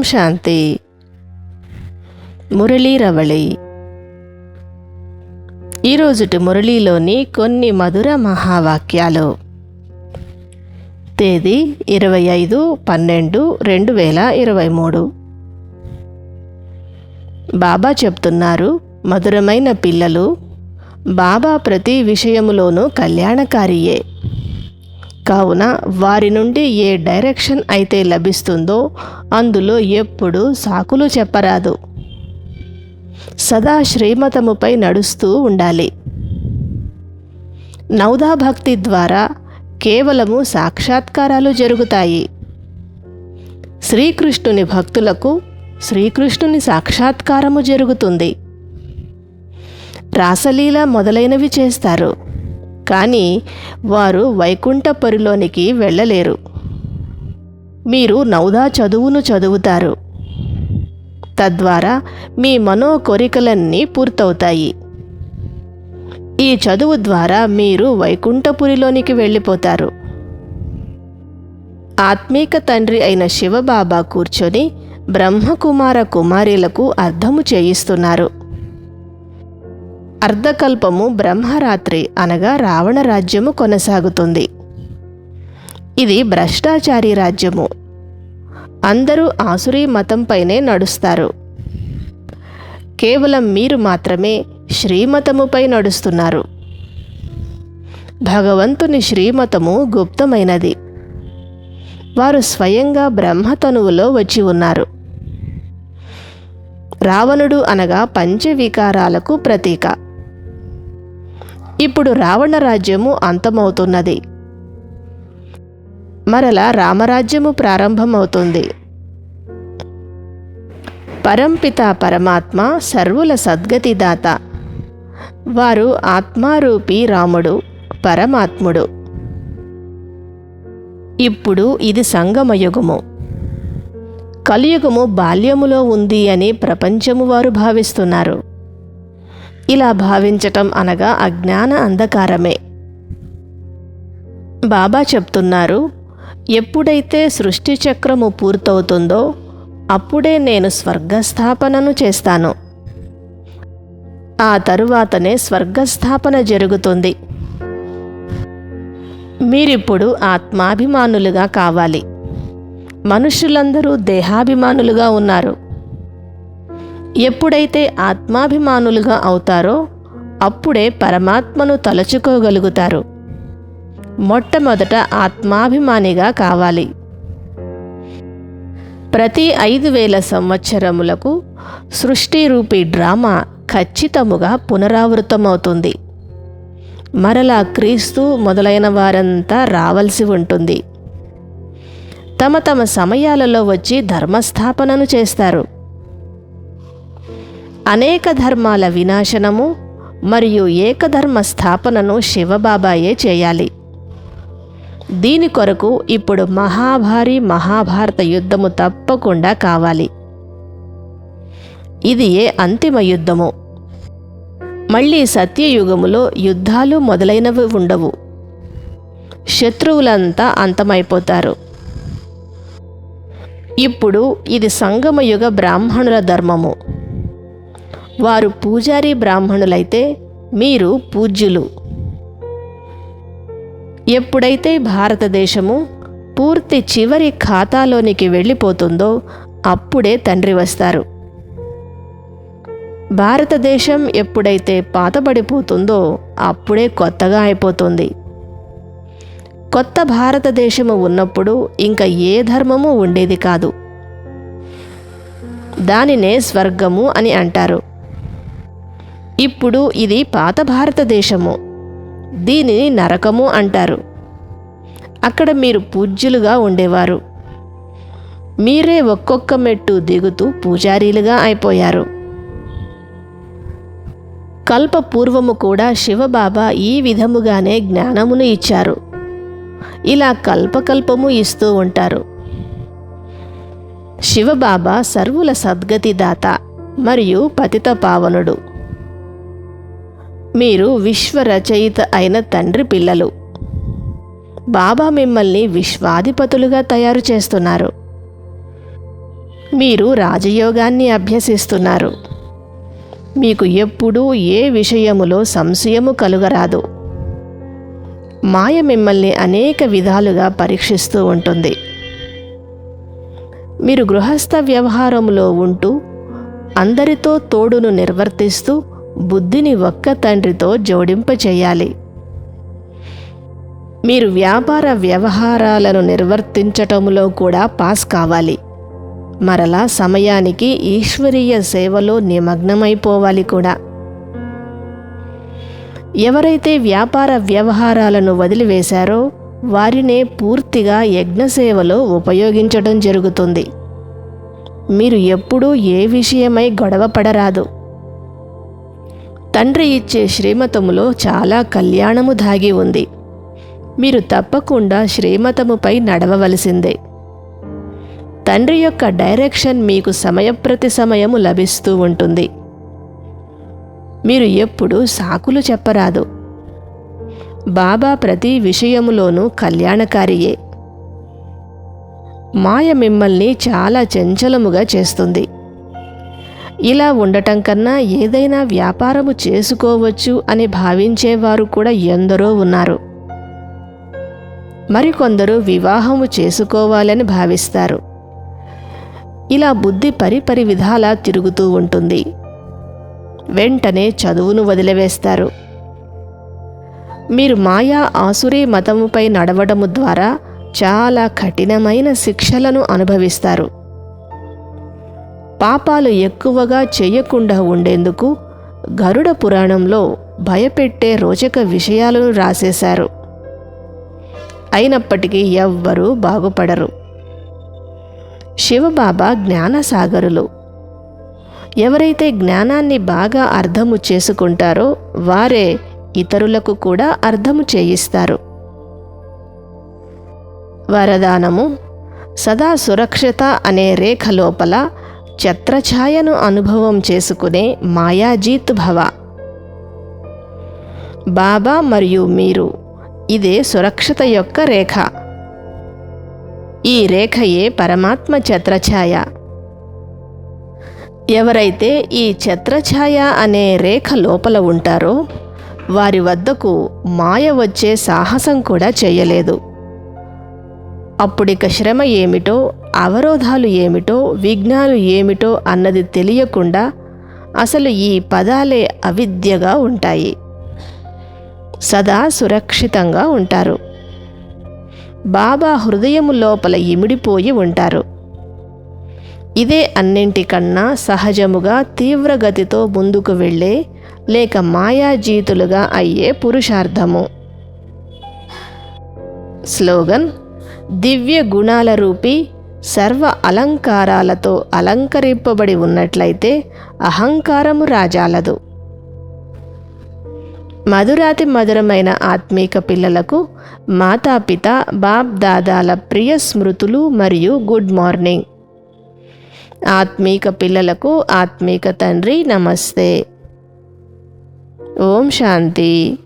ఓం శాంతి మురళీ రవళి. ఈరోజుటి మురళీలోని కొన్ని మధుర మహావాక్యాలు. తేదీ ఇరవై ఐదు పన్నెండు రెండు వేల ఇరవై మూడు. బాబా చెప్తున్నారు మధురమైన పిల్లలు బాబా ప్రతి విషయములోనూ కళ్యాణకారియే. కావున వారి నుండి ఏ డైరెక్షన్ అయితే లభిస్తుందో అందులో ఎప్పుడూ సాకులు చెప్పరాదు. సదా శ్రీమతముపై నడుస్తూ ఉండాలి. నౌదా భక్తి ద్వారా కేవలము సాక్షాత్కారాలు జరుగుతాయి. శ్రీకృష్ణుని భక్తులకు శ్రీకృష్ణుని సాక్షాత్కారము జరుగుతుంది. రాసలీల మొదలైనవి చేస్తారు. కానీ వారు వైకుంఠపురిలోనికి వెళ్ళలేరు. మీరు నౌదా చదువును చదువుతారు. తద్వారా మీ మనో కోరికలన్నీ పూర్తవుతాయి. ఈ చదువు ద్వారా మీరు వైకుంఠపురిలోనికి వెళ్ళిపోతారు. ఆత్మీక తండ్రి అయిన శివబాబా కూర్చొని బ్రహ్మకుమార కుమారీలకు అర్థము చేయిస్తున్నారు. అర్ధకల్పము బ్రహ్మరాత్రి అనగా రావణ రాజ్యము కొనసాగుతుంది. ఇది భ్రష్టాచారి రాజ్యము. అందరూ ఆసురీ మతంపైనే నడుస్తారు. కేవలం మీరు మాత్రమే శ్రీమతముపై నడుస్తున్నారు. భగవంతుని శ్రీమతము గుప్తమైనది. వారు స్వయంగా బ్రహ్మతనువులో వచ్చి ఉన్నారు. రావణుడు అనగా పంచవికారాలకు ప్రతీక. ఇప్పుడు రావణ రాజ్యము అంతమవుతున్నది. మరలా రామరాజ్యము ప్రారంభమవుతుంది. పరంపిత పరమాత్మ సర్వుల సద్గతిదాత వారు ఆత్మారూపి రాముడు పరమాత్ముడు. ఇప్పుడు ఇది సంగమయుగము. కలియుగము బాల్యములో ఉంది అని ప్రపంచము వారు భావిస్తున్నారు. ఇలా భావించటం అనగా అజ్ఞాన అంధకారమే. బాబా చెప్తున్నారు ఎప్పుడైతే సృష్టి చక్రము పూర్తవుతుందో అప్పుడే నేను స్వర్గస్థాపనను చేస్తాను. ఆ తరువాతనే స్వర్గస్థాపన జరుగుతుంది. మీరిప్పుడు ఆత్మాభిమానులుగా కావాలి. మనుషులందరూ దేహాభిమానులుగా ఉన్నారు. ఎప్పుడైతే ఆత్మాభిమానులుగా అవుతారో అప్పుడే పరమాత్మను తలుచుకోగలుగుతారు. మొట్టమొదట ఆత్మాభిమానిగా కావాలి. ప్రతి ఐదు వేల సంవత్సరములకు సృష్టి రూపీ డ్రామా ఖచ్చితముగా పునరావృతమవుతుంది. మరలా క్రీస్తు మొదలైన వారంతా రావలసి ఉంటుంది. తమ తమ సమయాలలో వచ్చి ధర్మస్థాపనను చేస్తారు. అనేక ధర్మాల వినాశనము మరియు ఏకధర్మ స్థాపనను శివబాబాయే చేయాలి. దీని కొరకు ఇప్పుడు మహాభారీ మహాభారత యుద్ధము తప్పకుండా కావాలి. ఇది ఏ అంతిమ యుద్ధము? మళ్ళీ సత్యయుగములో యుద్ధాలు మొదలైనవి ఉండవు. శత్రువులంతా అంతమైపోతారు. ఇప్పుడు ఇది సంగమయుగ బ్రాహ్మణుల ధర్మము. వారు పూజారి బ్రాహ్మణులైతే మీరు పూజ్యులు. ఎప్పుడైతే భారతదేశము పూర్తి చివరి ఖాతాలోనికి వెళ్ళిపోతుందో అప్పుడే తండ్రి వస్తారు. భారతదేశం ఎప్పుడైతే పాతబడిపోతుందో అప్పుడే కొత్తగా అయిపోతుంది. కొత్త భారతదేశము ఉన్నప్పుడు ఇంకా ఏ ధర్మము ఉండేది కాదు. దానినే స్వర్గము అని అంటారు. ఇప్పుడు ఇది పాత భారతదేశము. దీనిని నరకము అంటారు. అక్కడ మీరు పూజ్యులుగా ఉండేవారు. మీరే ఒక్కొక్క మెట్టు దిగుతూ పూజారీలుగా అయిపోయారు. కల్ప పూర్వము కూడా శివబాబా ఈ విధముగానే జ్ఞానమును ఇచ్చారు. ఇలా కల్పకల్పము ఇస్తూ ఉంటారు. శివబాబా సర్వుల సద్గతిదాత మరియు పతిత పావనుడు. మీరు విశ్వ రచయిత అయిన తండ్రి పిల్లలు. బాబా మిమ్మల్ని విశ్వాధిపతులుగా తయారు చేస్తున్నారు. మీరు రాజయోగాన్ని అభ్యసిస్తున్నారు. మీకు ఎప్పుడూ ఏ విషయములో సంశయము కలుగరాదు. మాయ మిమ్మల్ని అనేక విధాలుగా పరీక్షిస్తూ ఉంటుంది. మీరు గృహస్థ వ్యవహారంలో ఉంటూ అందరితో తోడును నిర్వర్తిస్తూ బుద్ధిని ఒక్క తండ్రితో జోడింపచేయాలి. మీరు వ్యాపార వ్యవహారాలను నిర్వర్తించటంలో కూడా పాస్ కావాలి. మరలా సమయానికి ఈశ్వరీయ సేవలో నిమగ్నమైపోవాలి కూడా. ఎవరైతే వ్యాపార వ్యవహారాలను వదిలివేశారో వారినే పూర్తిగా యజ్ఞసేవలో ఉపయోగించడం జరుగుతుంది. మీరు ఎప్పుడూ ఏ విషయమై గొడవ పడరాదు. తండ్రి ఇచ్చే శ్రీమతములో చాలా కళ్యాణము దాగి ఉంది. మీరు తప్పకుండా శ్రీమతముపై నడవవలసిందే. తండ్రి యొక్క డైరెక్షన్ మీకు సమయప్రతి సమయము లభిస్తూ ఉంటుంది. మీరు ఎప్పుడు సాకులు చెప్పరాదు. బాబా ప్రతి విషయములోనూ కళ్యాణకారియే. మాయ మిమ్మల్ని చాలా చంచలముగా చేస్తుంది. ఇలా ఉండటం కన్నా ఏదైనా వ్యాపారము చేసుకోవచ్చు అని భావించేవారు కూడా ఎందరో ఉన్నారు. మరికొందరు వివాహము చేసుకోవాలని భావిస్తారు. ఇలా బుద్ధి పరిపరి విధాలా తిరుగుతూ ఉంటుంది. వెంటనే చదువును వదిలివేస్తారు. మీరు మాయా ఆసురీ మతముపై నడవడము ద్వారా చాలా కఠినమైన శిక్షలను అనుభవిస్తారు. పాపాలు ఎక్కువగా చేయకుండా ఉండేందుకు గరుడ పురాణంలో భయపెట్టే రోచక విషయాలను రాసేశారు. అయినప్పటికీ ఎవ్వరూ బాగుపడరు. శివబాబా జ్ఞానసాగరులు. ఎవరైతే జ్ఞానాన్ని బాగా అర్థము చేసుకుంటారో వారే ఇతరులకు కూడా అర్థము చేయిస్తారు. వరదానము సదా సురక్షిత అనే రేఖ లోపల ఛత్రఛాయను అనుభవం చేసుకునే మాయాజీత్ భవ. బాబా మరియు మీరు ఇదే సురక్షత యొక్క రేఖ. ఈ రేఖయే పరమాత్మ ఛత్రఛాయ. ఎవరైతే ఈ ఛత్రఛాయ అనే రేఖ లోపల ఉంటారో వారి వద్దకు మాయ వచ్చే సాహసం కూడా చేయలేదు. అప్పుడిక శ్రమ ఏమిటో అవరోధాలు ఏమిటో విఘ్నాలు ఏమిటో అన్నది తెలియకుండా అసలు ఈ పదాలే అవిద్యగా ఉంటాయి. సదా సురక్షితంగా ఉంటారు. బాబా హృదయము లోపల ఇమిడిపోయి ఉంటారు. ఇదే అన్నింటికన్నా సహజముగా తీవ్రగతితో ముందుకు వెళ్ళే లేక మాయాజీతులుగా అయ్యే పురుషార్థము. స్లోగన్ దివ్య గుణాల రూపి సర్వ అలంకారాలతో అలంకరింపబడి ఉన్నట్లయితే అహంకారము రాజాలదు. మధురాతి మధురమైన ఆత్మీక పిల్లలకు మాతాపిత బాప్దాదాల ప్రియ స్మృతులు మరియు గుడ్ మార్నింగ్. ఆత్మీక పిల్లలకు ఆత్మీక తండ్రి నమస్తే. ఓం శాంతి.